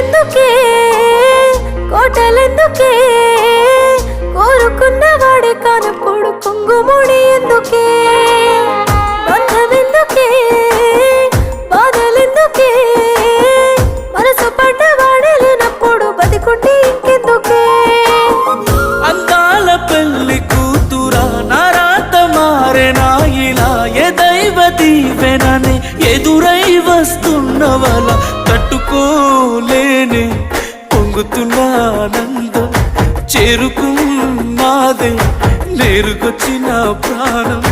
కోవెలెందుకే కోటలెందుకే? కోరుకున్న వాడే కానప్పుడు కుంగుముడి ఎందుకే? బంధమెందుకే బాధలెందుకే? మనసు పడ్డవాడే లేనప్పుడు బతికుంటే ఇంకెందుకే? అందాల పెళ్ళి కూతురా నరాత మారెనా ఇలా ఏ దైవ దీవెనని ఎదురై వస్తున్నవల తట్టుకోలేని పొంగుతున్న ఆనందం చేరుకున్నాదే నేరుకొచ్చిన ప్రాణం.